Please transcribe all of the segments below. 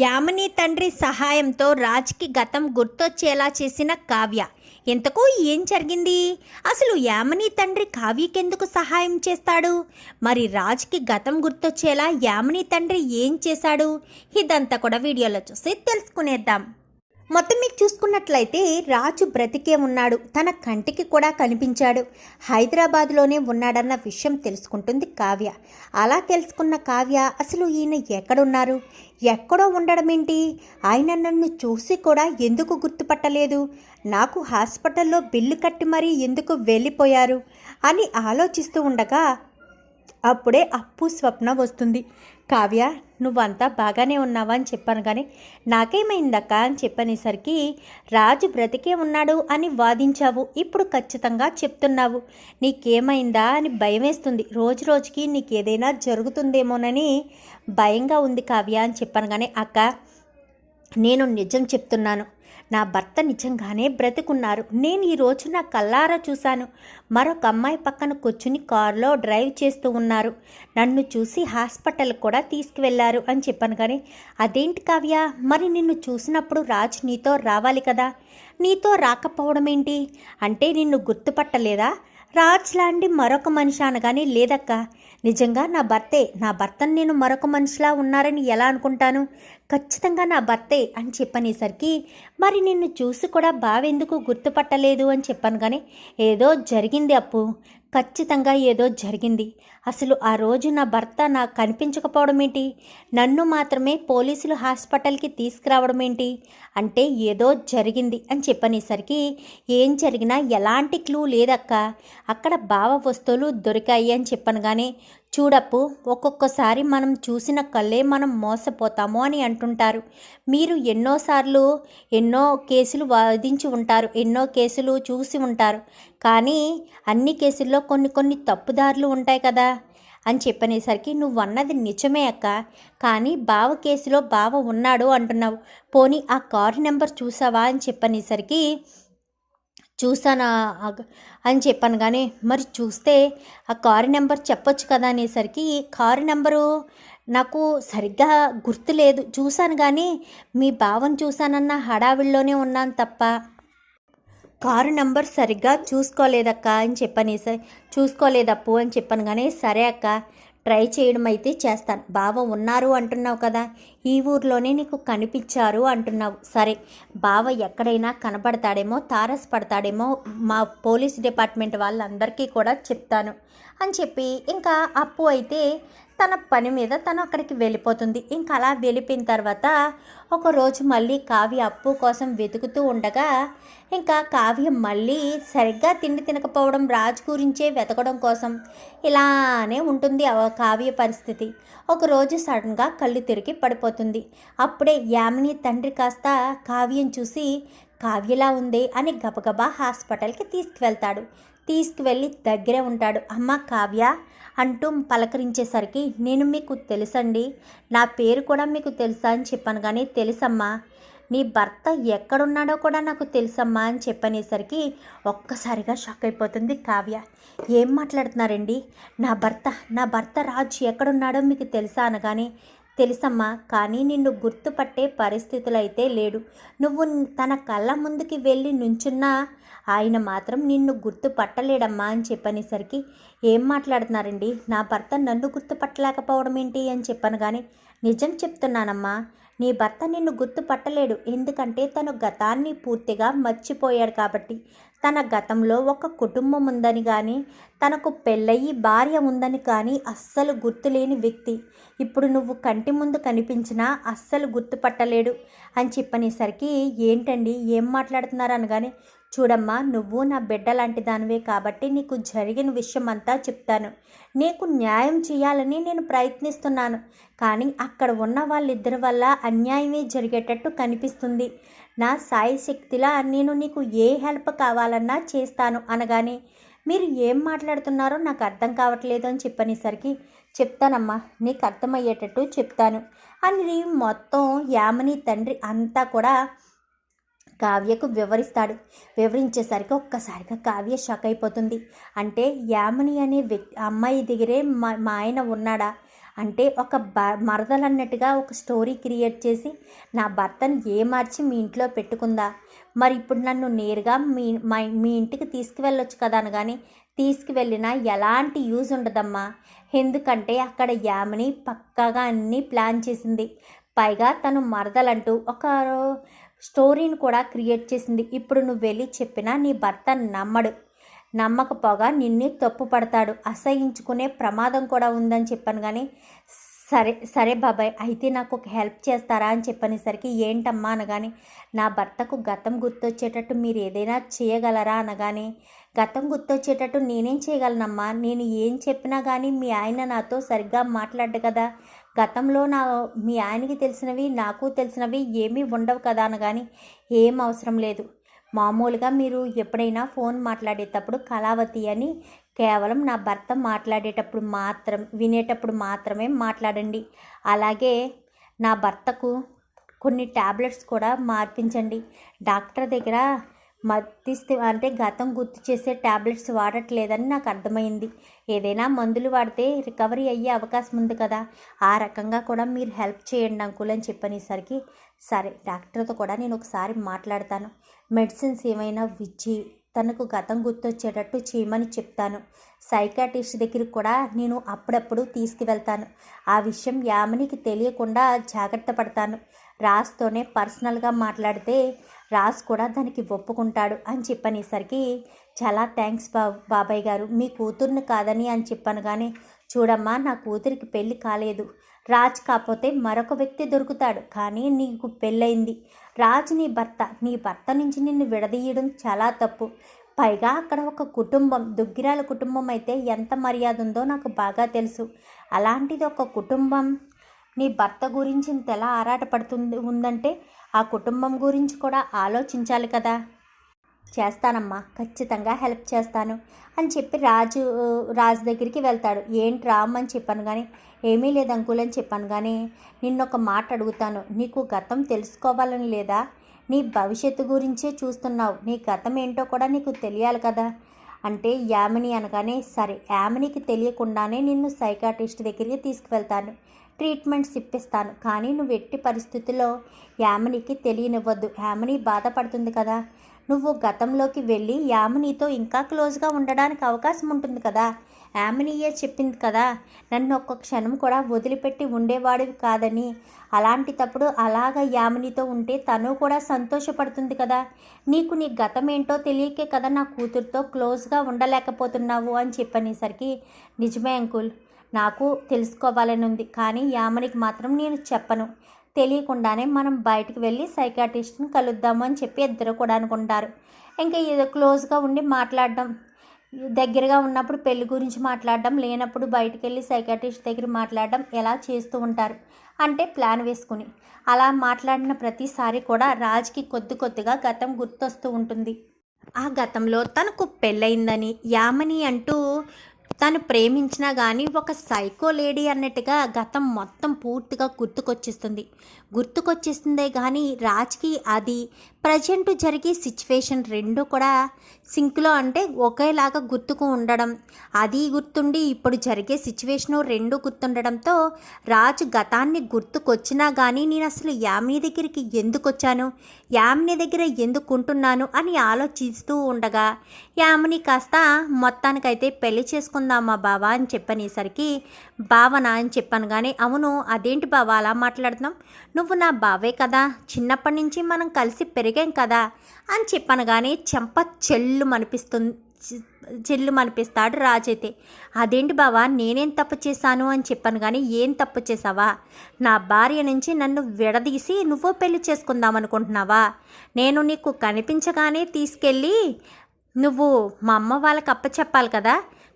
యామిని తండ్రి సహాయంతో రాజ్కి గతం గుర్తొచ్చేలా చేసిన కావ్య. ఎంతకు ఏం జరిగింది? అసలు యామిని తండ్రి కావ్యకెందుకు సహాయం చేస్తాడు? మరి రాజ్కి గతం గుర్తొచ్చేలా యామిని తండ్రి ఏం చేశాడు? ఇదంతా కూడా వీడియోలో చూసి తెలుసుకునేద్దాం. మొత్తం మీకు చూసుకున్నట్లయితే రాజు బ్రతికే ఉన్నాడు. తన కంటికి కూడా కనిపించాడు. హైదరాబాద్లోనే ఉన్నాడన్న విషయం తెలుసుకుంటుంది కావ్య. అలా తెలుసుకున్న కావ్య అసలు ఈయన ఎక్కడున్నారు? ఎక్కడో ఉండడం ఏంటి ఆయన నన్ను చూసి కూడా ఎందుకు గుర్తుపట్టలేదు? నాకు హాస్పిటల్లో బిల్లు కట్టి మరీ ఎందుకు వెళ్ళిపోయారు? అని ఆలోచిస్తూ ఉండగా అప్పుడే అప్పు స్వప్న వస్తుంది. కావ్య నువ్వంతా బాగానే ఉన్నావా అని చెప్పాను కానీ నాకేమైందక్క అని చెప్పనేసరికి రాజు బ్రతికే ఉన్నాడు అని వాదించావు. ఇప్పుడు ఖచ్చితంగా చెప్తున్నావు. నీకేమైందా అని భయం వేస్తుంది రోజు రోజుకి నీకు ఏదైనా జరుగుతుందేమోనని భయంగా ఉంది కావ్య అని చెప్పాను కానీ అక్క నేను నిజం చెప్తున్నాను. నా భర్త నిజంగానే బ్రతికున్నారు. నేను ఈ నా కల్లారా చూశాను. మరొక అమ్మాయి పక్కన కూర్చుని కారులో డ్రైవ్ చేస్తూ ఉన్నారు. నన్ను చూసి హాస్పిటల్ కూడా తీసుకువెళ్ళారు అని చెప్పాను కానీ అదేంటి కావ్య? మరి నిన్ను చూసినప్పుడు రాజ్ నీతో రావాలి కదా? నీతో రాకపోవడం ఏంటి? అంటే నిన్ను గుర్తుపట్టలేదా? రాజ్ లాంటి మరొక మనిషి అనగానే లేదక్క. నిజంగా నా భర్తే నా భర్తను నేను మరొక మనిషిలా ఉన్నారని ఎలా అనుకుంటాను? ఖచ్చితంగా నా భర్తే అని చెప్పనేసరికి మరి నిన్ను చూసి కూడా బావెందుకు గుర్తుపట్టలేదు అని చెప్పాను కానీ ఏదో జరిగింది అప్పు. ఖచ్చితంగా ఏదో జరిగింది. అసలు ఆ రోజు నా భర్త నాకు కనిపించకపోవడం ఏంటి? నన్ను మాత్రమే పోలీసులు హాస్పిటల్కి తీసుకురావడం ఏంటి? అంటే ఏదో జరిగింది అని చెప్పనేసరికి ఏం జరిగినా ఎలాంటి క్లూ లేదక్క. అక్కడ బావ వస్తువులు దొరికాయి అని చెప్పను కానీ చూడప్పు ఒక్కొక్కసారి మనం చూసిన కళ్ళే మనం మోసపోతాము అని అంటుంటారు. మీరు ఎన్నోసార్లు ఎన్నో కేసులు వాదించి ఉంటారు ఎన్నో కేసులు చూసి ఉంటారు. కానీ అన్ని కేసుల్లో కొన్ని కొన్ని తప్పుదారులు ఉంటాయి కదా అని చెప్పనేసరికి నువ్వు అన్నది నిజమే అక్క. కానీ బావ కేసులో బావ ఉన్నాడు అంటున్నావు. పోనీ ఆ కారు నెంబర్ చూసావా అని చెప్పనేసరికి చూసానా అని చెప్పాను. కానీ మరి చూస్తే ఆ కారు నెంబర్ చెప్పొచ్చు కదా అనేసరికి కారు నెంబరు నాకు సరిగ్గా గుర్తులేదు. చూశాను కానీ మీ భావం చూశానన్న హడావిడిలోనే ఉన్నాను తప్ప కారు నెంబర్ సరిగ్గా చూసుకోలేదక్క అని చెప్పని చూసుకోలేదప్పు అని చెప్పాను. కానీ సరే అక్క ట్రై చేయడం అయితే చేస్తాను. బావ ఉన్నారు అంటున్నావు కదా ఈ ఊర్లోనే నీకు కనిపించారు అంటున్నావు. సరే బావ ఎక్కడైనా కనపడతాడేమో తారసపడతాడేమో మా పోలీస్ డిపార్ట్మెంట్ వాళ్ళందరికీ కూడా చెప్తాను అని చెప్పి ఇంకా అప్పు అయితే తన పని మీద తను అక్కడికి వెళ్ళిపోతుంది. ఇంకా అలా వెళ్ళిపోయిన తర్వాత ఒకరోజు మళ్ళీ కావ్య అప్పు కోసం వెతుకుతూ ఉండగా ఇంకా కావ్య మళ్ళీ సరిగ్గా తిండి తినకపోవడం రాజు గురించే వెతకడం కోసం ఇలానే ఉంటుంది ఆ కావ్య పరిస్థితి. ఒకరోజు సడన్గా కళ్ళు తిరిగి పడిపోతుంది. అప్పుడే యామిని తండ్రి కాస్త కావ్యం చూసి కావ్యలా ఉంది అని గబగబా హాస్పిటల్కి తీసుకువెళ్తాడు. తీసుకువెళ్ళి దగ్గరే ఉంటాడు. అమ్మ కావ్య అంటూ పలకరించేసరికి నేను మీకు తెలుసండి. నా పేరు కూడా మీకు తెలుసా అని చెప్పాను కానీ తెలుసమ్మా. నీ భర్త ఎక్కడున్నాడో కూడా నాకు తెలుసమ్మా అని చెప్పనేసరికి ఒక్కసారిగా షాక్ అయిపోతుంది కావ్య. ఏం మాట్లాడుతున్నారండి? నా భర్త నా భర్త రాజు ఎక్కడున్నాడో మీకు తెలుసా అనగానే తెలుసమ్మా కానీ నిన్ను గుర్తుపట్టే పరిస్థితులు అయితే లేడు. నువ్వు తన కళ్ళ ముందుకి వెళ్ళి నుంచున్నా ఆయన మాత్రం నిన్ను గుర్తుపట్టలేడమ్మా అని చెప్పనేసరికి ఏం మాట్లాడుతున్నారండి? నా భర్త నన్ను గుర్తుపట్టలేకపోవడం ఏంటి అని చెప్పాను కానీ నిజం చెప్తున్నానమ్మా. నీ భర్త నిన్ను గుర్తుపట్టలేడు. ఎందుకంటే తను గతాన్ని పూర్తిగా మర్చిపోయాడు కాబట్టి. తన గతంలో ఒక కుటుంబం ఉందని కానీ తనకు పెళ్ళయి భార్య ఉందని కానీ అస్సలు గుర్తులేని వ్యక్తి. ఇప్పుడు నువ్వు కంటి ముందు కనిపించినా అస్సలు గుర్తుపట్టలేడు. అని చెప్పనేసరికి ఏంటండి? ఏం మాట్లాడుతున్నారు అనగానే చూడమ్మా నువ్వు నా బిడ్డ లాంటి దానివే కాబట్టి నీకు జరిగిన విషయం అంతా చెప్తాను. నీకు న్యాయం చేయాలని నేను ప్రయత్నిస్తున్నాను. కానీ అక్కడ ఉన్న వాళ్ళిద్దరి వల్ల అన్యాయమే జరిగేటట్టు కనిపిస్తుంది. నా సాయి శక్తిలా నేను నీకు ఏ హెల్ప్ కావాలన్నా చేస్తాను అనగానే మీరు ఏం మాట్లాడుతున్నారో నాకు అర్థం కావట్లేదు అని చెప్పనేసరికి చెప్తానమ్మా నీకు అర్థమయ్యేటట్టు చెప్తాను. అని మొత్తం యామని తండ్రి అంతా కూడా కావ్యకు వివరిస్తాడు. వివరించేసరికి ఒక్కసారిగా కావ్య షాక్ అయిపోతుంది. అంటే యామిని అనే వ్యక్తి అమ్మాయి దగ్గరే మా మా ఆయన ఉన్నాడా? అంటే ఒక బ మరదలన్నట్టుగా ఒక స్టోరీ క్రియేట్ చేసి నా భర్తను ఏమార్చి మీ ఇంట్లో పెట్టుకుందా? మరి ఇప్పుడు నన్ను నేరుగా మీ మా మీ ఇంటికి తీసుకువెళ్ళొచ్చు కదా అనగానే తీసుకువెళ్ళినా ఎలాంటి యూజ్ ఉండదమ్మా. ఎందుకంటే అక్కడ యామిని పక్కాగా అన్నీ ప్లాన్ చేసింది. పైగా తను మరదలంటూ ఒక స్టోరీని కూడా క్రియేట్ చేసింది. ఇప్పుడు నువ్వు వెళ్ళి చెప్పినా నీ భర్త నమ్మడు. నమ్మకపోగా నిన్నే తప్పు పడతాడు. అసహించుకునే ప్రమాదం కూడా ఉందని చెప్పాను కానీ సరే సరే బాబాయ్ అయితే నాకు ఒక హెల్ప్ చేస్తారా అని చెప్పనేసరికి ఏంటమ్మా అనగానే నా భర్తకు గతం గుర్తొచ్చేటట్టు మీరు ఏదైనా చేయగలరా అనగానే గతం గుర్తొచ్చేటట్టు నేనేం చేయగలనమ్మా? నేను ఏం చెప్పినా కానీ మీ ఆయన నాతో సరిగ్గా మాట్లాడ్డు కదా. గతంలో నా మీ ఆయనకి తెలిసినవి నాకు తెలిసినవి ఏమీ ఉండవు కదా అనగాని ఏం అవసరం లేదు. మామూలుగా మీరు ఎప్పుడైనా ఫోన్ మాట్లాడేటప్పుడు కళావతి అని కేవలం నా భర్త మాట్లాడేటప్పుడు మాత్రం వినేటప్పుడు మాత్రమే మాట్లాడండి. అలాగే నా భర్తకు కొన్ని ట్యాబ్లెట్స్ కూడా మార్పించండి. డాక్టర్ దగ్గర మతిస్తే అంటే గతం గుర్తు చేసే ట్యాబ్లెట్స్ వాడట్లేదని నాకు అర్థమైంది. ఏదైనా మందులు వాడితే రికవరీ అయ్యే అవకాశం ఉంది కదా. ఆ రకంగా కూడా మీరు హెల్ప్ చేయండి అంకుల్ అని చెప్పనేసరికి సరే డాక్టర్తో కూడా నేను ఒకసారి మాట్లాడతాను. మెడిసిన్స్ ఏమైనా విచ్చి తనకు గతం గుర్తొచ్చేటట్టు చేయమని చెప్తాను. సైకాటిస్ట్ దగ్గరికి కూడా నేను అప్పుడప్పుడు తీసుకువెళ్తాను. ఆ విషయం యామినికి తెలియకుండా జాగ్రత్త పడతాను. రాస్తోనే పర్సనల్గా మాట్లాడితే రాజ్ కూడా దానికి ఒప్పుకుంటాడు అని చెప్పనేసరికి చాలా థ్యాంక్స్ బా బాబాయ్ గారు. మీ కూతుర్ని కాదని అని చెప్పాను కానీ చూడమ్మా నా కూతురికి పెళ్ళి కాలేదు. రాజ్ కాకపోతే మరొక వ్యక్తి దొరుకుతాడు. కానీ నీకు పెళ్ళయింది. రాజ్ నీ భర్త. నీ భర్త నుంచి నిన్ను విడదీయడం చాలా తప్పు. పైగా అక్కడ ఒక కుటుంబం దుగ్గిరాల కుటుంబం అయితే ఎంత మర్యాద ఉందో నాకు బాగా తెలుసు. అలాంటిది ఒక కుటుంబం నీ భర్త గురించి ఇంత ఎలా ఆరాటపడుతుంది ఉందంటే ఆ కుటుంబం గురించి కూడా ఆలోచించాలి కదా. చేస్తానమ్మా ఖచ్చితంగా హెల్ప్ చేస్తాను అని చెప్పి రాజు రాజు దగ్గరికి వెళ్తాడు. ఏంటి రామ్మని చెప్పాను కానీ ఏమీ లేదు అంకుల్ అని చెప్పాను కానీ నిన్నొక మాట అడుగుతాను. నీకు గతం తెలుసుకోవాలని లేదా? నీ భవిష్యత్తు గురించే చూస్తున్నావు. నీ గతం ఏంటో కూడా నీకు తెలియాలి కదా. అంటే యామిని అనగానే సరే యామినికి తెలియకుండానే నిన్ను సైకాటిస్ట్ దగ్గరికి తీసుకువెళ్తాను. ట్రీట్మెంట్స్ ఇప్పిస్తాను కానీ నువ్వు ఎట్టి పరిస్థితుల్లో యామినికి తెలియనివ్వద్దు. యామిని బాధపడుతుంది కదా. నువ్వు గతంలోకి వెళ్ళి యామినితో ఇంకా క్లోజ్గా ఉండడానికి అవకాశం ఉంటుంది కదా. యామినియే చెప్పింది కదా నన్ను ఒక్క క్షణం కూడా వదిలిపెట్టి ఉండేవాడివి కాదని. అలాంటి తప్పుడు అలాగ యామినితో ఉంటే తను కూడా సంతోషపడుతుంది కదా. నీకు నీ గతం ఏంటో తెలియకే కదా నా కూతురుతో క్లోజ్గా ఉండలేకపోతున్నావు అని చెప్పనేసరికి నిజమే అంకుల్ నాకు తెలుసుకోవాలని ఉంది కానీ యామనికి మాత్రం నేను చెప్పను. తెలియకుండానే మనం బయటికి వెళ్ళి సైకాటిస్ట్ని కలుద్దాము అని చెప్పి ఇద్దరు కూడా అనుకుంటారు. ఇంకా ఏదో క్లోజ్గా ఉండి మాట్లాడడం దగ్గరగా ఉన్నప్పుడు పెళ్ళి గురించి మాట్లాడడం లేనప్పుడు బయటికి వెళ్ళి సైకాటిస్ట్ దగ్గర మాట్లాడడం ఎలా చేస్తూ ఉంటారు? అంటే ప్లాన్ వేసుకుని. అలా మాట్లాడిన ప్రతిసారి కూడా రాజ్కి కొద్ది కొద్దిగా గతం గుర్తొస్తూ ఉంటుంది. ఆ గతంలో తనకు పెళ్ళయిందని యామని అంటూ తను ప్రేమించినా కానీ ఒక సైకో లేడీ అన్నట్టుగా గతం మొత్తం పూర్తిగా గుర్తుకొచ్చేస్తుంది. గుర్తుకొచ్చేస్తుందే కానీ రాజ్కి అది ప్రజెంట్ జరిగే సిచ్యువేషన్ రెండు కూడా సింక్లో అంటే ఒకేలాగా గుర్తుకు ఉండడం అది గుర్తుండి ఇప్పుడు జరిగే సిచ్యువేషను రెండు గుర్తుండడంతో రాజు గతాన్ని గుర్తుకొచ్చినా కానీ నేను అసలు యామిని దగ్గరికి ఎందుకు వచ్చాను యామిని దగ్గర ఎందుకు ఉంటున్నాను అని ఆలోచిస్తూ ఉండగా యామిని కాస్త మొత్తానికైతే పెళ్ళి చేసుకుందామా బావా అని చెప్పనేసరికి బావనా అని చెప్పాను కానీ అవును అదేంటి బావా అలా మాట్లాడుతున్నాం నువ్వు నా బావే కదా చిన్నప్పటి నుంచి మనం కలిసి పెరిగాం కదా అని చెప్పాను కానీ చెంప చెల్లు అనిపిస్తుంది చెల్లు అనిపిస్తాడు రాజైతే అదేంటి బావా నేనేం తప్పు చేశాను? అని చెప్పాను కానీ ఏం తప్పు చేసావా నా భార్య నుంచి నన్ను విడదీసి నువ్వు పెళ్ళి చేసుకుందాం అనుకుంటున్నావా? నేను నీకు కనిపించగానే తీసుకెళ్ళి నువ్వు మా అమ్మ వాళ్ళకి అప్పచెప్పాలి కదా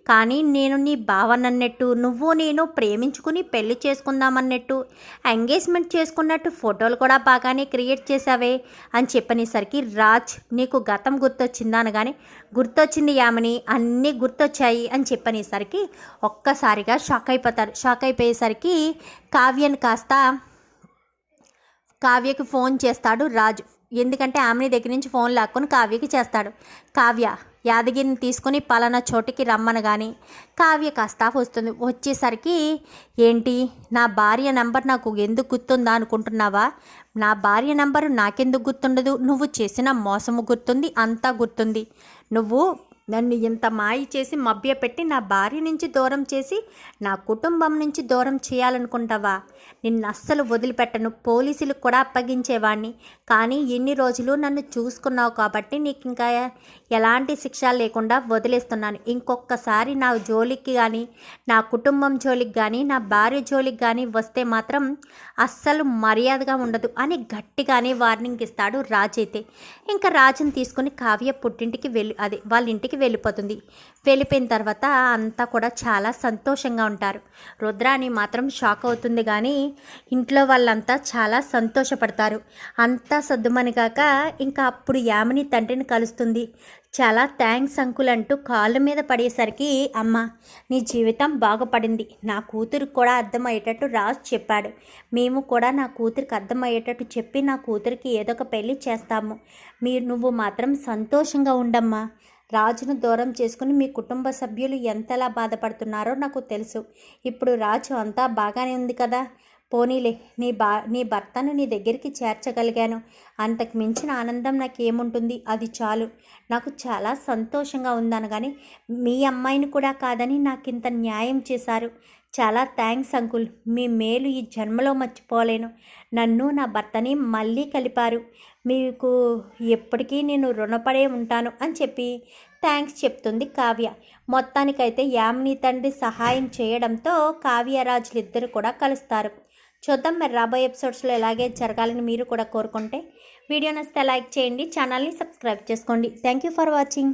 కానీ నేను నీ భావనన్నట్టు నువ్వు నేను ప్రేమించుకుని పెళ్ళి చేసుకుందామన్నట్టు ఎంగేజ్మెంట్ చేసుకున్నట్టు ఫోటోలు కూడా బాగానే క్రియేట్ చేశావే అని చెప్పనేసరికి రాజ్ నీకు గతం గుర్తొచ్చిందా అనగానే గుర్తొచ్చింది యామని అన్నీ గుర్తొచ్చాయి అని చెప్పనేసరికి ఒక్కసారిగా షాక్ అయిపోతారు. షాక్ అయిపోయేసరికి కావ్యను కాస్త కావ్యకి ఫోన్ చేస్తాడు రాజు. ఎందుకంటే ఆమెని దగ్గర నుంచి ఫోన్ లాక్కొని కావ్యకి చేస్తాడు. కావ్య యాదగిరిని తీసుకొని పలానా చోటికి రమ్మనగాని కావ్య కాస్త వస్తుంది. వచ్చేసరికి ఏంటి? నా భార్య నంబర్ నాకు ఎందుకు గుర్తుందా అనుకుంటున్నావా? నా భార్య నంబరు నాకెందుకు గుర్తుండదు? నువ్వు చేసిన మోసము గుర్తుంది అంతా గుర్తుంది. నువ్వు నన్ను ఇంత మాయ చేసి మభ్యపెట్టి నా భార్య నుంచి దూరం చేసి నా కుటుంబం నుంచి దూరం చేయాలనుకుంటావా? నిన్ను అస్సలు వదిలిపెట్టను పోలీసులకు కూడా అప్పగించేవాణ్ణి. కానీ ఎన్ని రోజులు నన్ను చూసుకున్నావు కాబట్టి నీకు ఇంకా ఎలాంటి శిక్ష లేకుండా వదిలేస్తున్నాను. ఇంకొకసారి నా జోలికి కానీ నా కుటుంబం జోలికి కానీ నా భార్య జోలికి కానీ వస్తే మాత్రం అస్సలు మర్యాదగా ఉండదు అని గట్టిగానే వార్నింగ్ ఇస్తాడు రాజైతే. ఇంకా రాజుని తీసుకుని కావ్య పుట్టింటికి వెళ్ళి అదే వాళ్ళ ఇంటికి వెళ్ళిపోతుంది. వెళ్ళిపోయిన తర్వాత అంతా కూడా చాలా సంతోషంగా ఉంటారు. రుద్రాని మాత్రం షాక్ అవుతుంది కానీ ఇంట్లో వాళ్ళంతా చాలా సంతోషపడతారు. అంతా సర్దుమనిగాక ఇంకా అప్పుడు యామిని తండ్రిని కలుస్తుంది. చాలా థ్యాంక్స్ అంకుల్ అంటూ కాళ్ళ మీద పడేసరికి అమ్మ నీ జీవితం బాగుపడింది. నా కూతురికి కూడా అర్థమయ్యేటట్టు రాజు చెప్పాడు. మేము కూడా నా కూతురికి అర్థమయ్యేటట్టు చెప్పి నా కూతురికి ఏదో ఒక పెళ్ళి చేస్తాము. మీరు నువ్వు మాత్రం సంతోషంగా ఉండమ్మా. రాజును దూరం చేసుకుని మీ కుటుంబ సభ్యులు ఎంతలా బాధపడుతున్నారో నాకు తెలుసు. ఇప్పుడు రాజు అంతా బాగానే ఉంది కదా? పోనీలే నీ బా నీ భర్తను నీ దగ్గరికి చేర్చగలిగాను. అంతకు మించిన ఆనందం నాకు ఏముంటుంది అది చాలు. నాకు చాలా సంతోషంగా ఉందనగానే మీ అమ్మాయిని కూడా కాదని నాకు ఇంత న్యాయం చేశారు. చాలా థ్యాంక్స్ అంకుల్. మీ మేలు ఈ జన్మలో మర్చిపోలేను. నన్ను నా భర్తని మళ్ళీ కలిపారు. మీకు ఎప్పటికీ నేను రుణపడే ఉంటాను అని చెప్పి థ్యాంక్స్ చెప్తుంది కావ్య. మొత్తానికైతే యామిని తండ్రి సహాయం చేయడంతో కావ్యరాజులు ఇద్దరు కూడా కలుస్తారు. చూద్దాం మరి రాబోయే ఎపిసోడ్స్లో ఎలాగే జరగాలని మీరు కూడా కోరుకుంటే. వీడియో నచ్చితే లైక్ చేయండి ఛానల్ని సబ్స్క్రైబ్ చేసుకోండి. Thank you for watching.